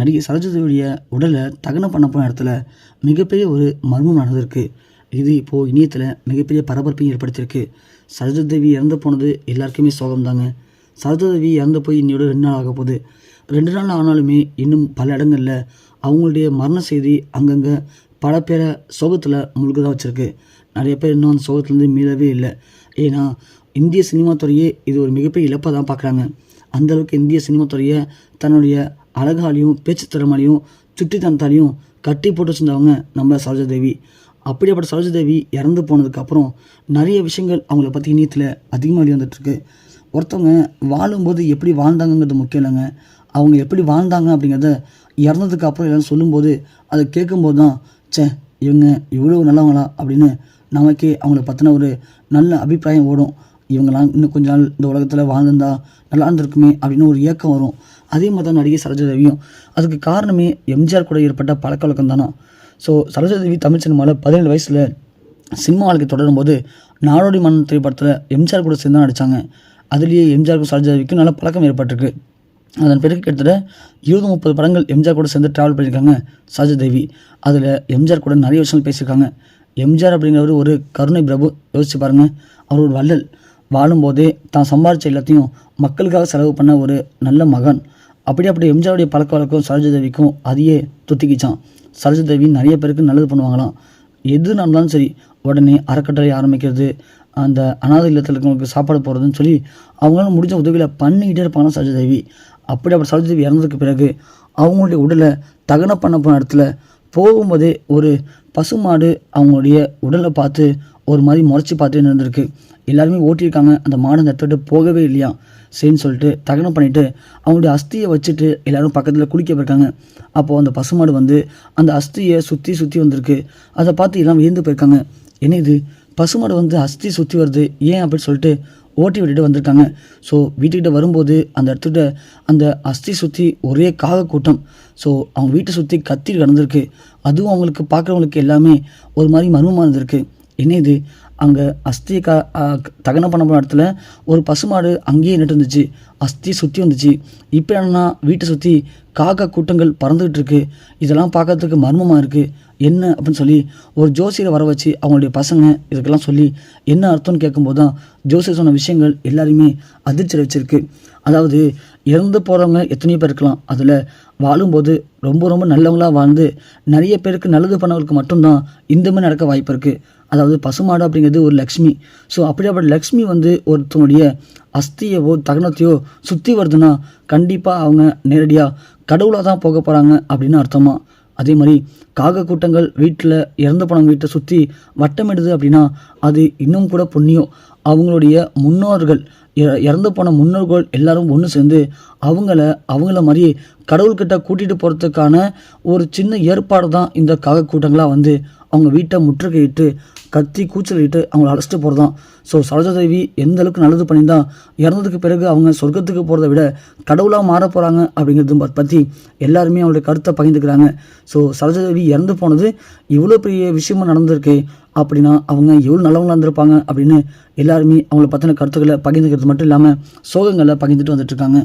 நடிகை சரோஜாதேவியுடைய உடலை தகனம் பண்ண போன இடத்துல மிகப்பெரிய ஒரு மர்மம் நடந்திருக்கு. இது இப்போது இணையத்தில் மிகப்பெரிய பரபரப்பையும் ஏற்படுத்தியிருக்கு. சரோஜதேவி இறந்து போனது எல்லாருக்குமே சோகம்தாங்க சரோஜதேவி இறந்து போய் இன்னையோட ரெண்டு நாள் ஆக போகுது. ரெண்டு நாள் ஆனாலுமே இன்னும் பல இடங்களில் அவங்களுடைய மரண செய்தி அங்கங்கே பல பேரை சோகத்தில் முழுக்க தான் வச்சுருக்கு. நிறைய பேர் இன்னும் அந்த சோகத்துலேருந்து மீளவே இல்லை. ஏன்னா இந்திய சினிமா துறையே இது ஒரு மிகப்பெரிய இழப்பாக தான் பார்க்குறாங்க. அந்தளவுக்கு இந்திய சினிமா துறையை தன்னுடைய அழகாலையும் பேச்சு திறமாலையும் சுட்டித்தனத்தாலையும் கட்டி போட்டு வச்சிருந்தவங்க நம்ம சரோஜாதேவி அப்படிப்பட்ட சரோஜாதேவி இறந்து போனதுக்கப்புறம் நிறைய விஷயங்கள் அவங்கள பற்றி இணையத்தில் அதிகமாக வெளி வந்துட்டுருக்கு ஒருத்தவங்க வாழும்போது எப்படி வாழ்ந்தாங்கங்கிறது முக்கியம் இல்லைங்க. அவங்க எப்படி வாழ்ந்தாங்க அப்படிங்கிறத இறந்ததுக்கு அப்புறம் எல்லாரும் சொல்லும்போது அதை கேட்கும்போது தான் ச்சே இவங்க இவ்வளோ நல்லவங்களா? அப்படின்னு நமக்கே அவங்கள பற்றின ஒரு நல்ல அபிப்பிராயம் ஓடும். இவங்களாம் இன்னும் கொஞ்ச நாள் இந்த உலகத்தில் வாழ்ந்திருந்தா நல்லா இருந்திருக்குமே அப்படின்னு ஒரு ஏக்கம் வரும். அதே மாதிரி தான் நடிகை சரோஜாதேவியும் அதுக்கு காரணமே எம்ஜிஆர் கூட ஏற்பட்ட பழக்க வழக்கம் தானோ? ஸோ சரோஜாதேவி தமிழ் சினிமாவில் பதினேழு வயசில் சினிமா வாழ்க்கை தொடரும் போது நாடோடி மன்னன் திரைப்படத்தில் எம்ஜிஆர் கூட சேர்ந்து தான் நடித்தாங்க அதுலேயே எம்ஜிஆருக்கும் சரோஜாதேவிக்கும் நல்ல பழக்கம் ஏற்பட்டிருக்கு. அதன் பிறகு கிட்டத்தட்ட இருபது முப்பது படங்கள் எம்ஜிஆர் கூட சேர்ந்து ட்ராவல் பண்ணியிருக்காங்க சரோஜாதேவி அதில் எம்ஜிஆர் கூட நிறைய விஷயங்கள் பேசியிருக்காங்க. எம்ஜிஆர் அப்படிங்கிறவர் ஒரு கருணை பிரபு. யோசிச்சு பாருங்கள் அவர் ஒரு வள்ளல். வாழும்போதே தான் சம்பாரித்த எல்லாத்தையும் மக்களுக்காக செலவு பண்ண ஒரு நல்ல மகன். அப்படி அப்படி எம்ஜிஆருடைய பழக்க வழக்கம் சரோஜதேவிக்கும் அதையே துத்திக்கிச்சான். சரோஜதேவி நிறைய பேருக்கு நல்லது பண்ணுவாங்களாம். எது நடந்தாலும் சரி உடனே அறக்கட்டளை ஆரம்பிக்கிறது அந்த அனாதை இல்லத்தில் இருக்கிறவங்களுக்கு சாப்பாடு போகிறதுன்னு சொல்லி அவங்களால முடிஞ்ச உதவியில் பண்ணிக்கிட்டே இருப்பாங்க சரோஜதேவி அப்படி அப்படி சரோஜதேவி இறந்ததுக்கு பிறகு அவங்களுடைய உடலை தகனம் பண்ண போன இடத்துல போகும்போதே ஒரு பசுமாடு அவங்களுடைய உடலை பார்த்து ஒரு மாதிரி முறைச்சி பார்த்துட்டு இருந்திருக்கு எல்லாருமே ஓட்டியிருக்காங்க. அந்த மாடு அந்த இடத்த போகவே இல்லையா? சரின்னு சொல்லிட்டு தகனம் பண்ணிவிட்டு அவங்களுடைய அஸ்தியை வச்சுட்டு எல்லாரும் பக்கத்தில் குளிக்க போயிருக்காங்க. அப்போது அந்த பசுமாடு வந்து அந்த அஸ்தியை சுற்றி சுற்றி வந்திருக்கு. அதை பார்த்து எல்லாம் வியந்து போயிருக்காங்க. என்ன இது? பசுமாடு வந்து அஸ்தி சுற்றி வருது. ஏன் அப்படின்னு சொல்லிட்டு ஓட்டி விட்டுட்டு வந்திருக்காங்க. ஸோ வீட்டுக்கிட்ட வரும்போது அந்த இடத்துல அந்த அஸ்தி சுற்றி ஒரே காக கூட்டம் ஸோ அவங்க வீட்டை சுற்றி கத்தி கடந்திருக்கு அதுவும் அவங்களுக்கு பார்க்குறவங்களுக்கு எல்லாமே ஒரு மாதிரி மர்மமாக இருந்திருக்கு என்ன இது அங்கே அஸ்தியை க தகனம் பண்ண போன இடத்துல ஒரு பசுமாடு அங்கேயே நின்று இருந்துச்சு. அஸ்தி சுற்றி வந்துச்சு. இப்போ என்னென்னா வீட்டை சுற்றி காக்கா கூட்டங்கள் பறந்துக்கிட்டு இருக்கு. இதெல்லாம் பார்க்கறதுக்கு மர்மமாக இருக்குது என்ன அப்படின்னு சொல்லி ஒரு ஜோசியரை வர வச்சு அவங்களுடைய பசங்க இதுக்கெல்லாம் சொல்லி என்ன அர்த்தம்னு கேட்கும்போது தான் ஜோசியர் சொன்ன விஷயங்கள் எல்லாரையுமே அதிர்ச்சி வச்சிருக்கு அதாவது இறந்து போகிறவங்க எத்தனையோ பேர் இருக்கலாம். அதில் வாழும்போது ரொம்ப ரொம்ப நல்லவங்களாக வாழ்ந்து நிறைய பேருக்கு நல்லது பண்ணவங்களுக்கு மட்டும்தான் இந்த மாதிரி நடக்க வாய்ப்பு இருக்குது அதாவது பசுமாடு அப்படிங்கிறது ஒரு லக்ஷ்மி. ஸோ அப்படியாப்பட்ட லக்ஷ்மி வந்து ஒருத்தனுடைய அஸ்தியவோ தகனத்தையோ சுற்றி வருதுன்னா கண்டிப்பாக அவங்க நேரடியாக கடவுளாக தான் போக போகிறாங்க அப்படின்னு அர்த்தமாக அதே மாதிரி காக கூட்டங்கள் வீட்டில் இறந்து போனவங்க வீட்டை சுற்றி வட்டமிடுது அப்படின்னா அது இன்னும் கூட புண்ணியம். அவங்களுடைய முன்னோர்கள் இற- இறந்து போன முன்னோர்கள் எல்லாரும் ஒன்று சேர்ந்து அவங்கள அவங்கள மாதிரி கடவுள்கிட்ட கூட்டிகிட்டு போகிறதுக்கான ஒரு சின்ன ஏற்பாடு தான் இந்த காக கூட்டங்களாக வந்து அவங்க வீட்டை முற்றுகையிட்டு கத்தி கூச்சலிட்டு அவங்கள அழைச்சிட்டு போகிறதான் ஸோ சரோஜாதேவி எந்த அளவுக்கு நல்லது பண்ணியிருந்தா இறந்ததுக்கு பிறகு அவங்க சொர்க்கத்துக்கு போகிறத விட கடவுளாக மாற போகிறாங்க அப்படிங்கிறது பற்றி எல்லாருமே அவங்களுடைய கருத்தை பகிர்ந்துக்கிறாங்க. ஸோ சரோஜாதேவி இறந்து போனது இவ்வளோ பெரிய விஷயமும் நடந்திருக்கு அப்படின்னா அவங்க எவ்வளோ நல்லவங்களாக இருந்திருப்பாங்க அப்படின்னு எல்லாருமே அவங்கள பற்றின கருத்துக்களை பகிர்ந்துக்கிறது மட்டும் இல்லாமல் சோகங்களை பகிர்ந்துட்டு வந்துட்டுருக்காங்க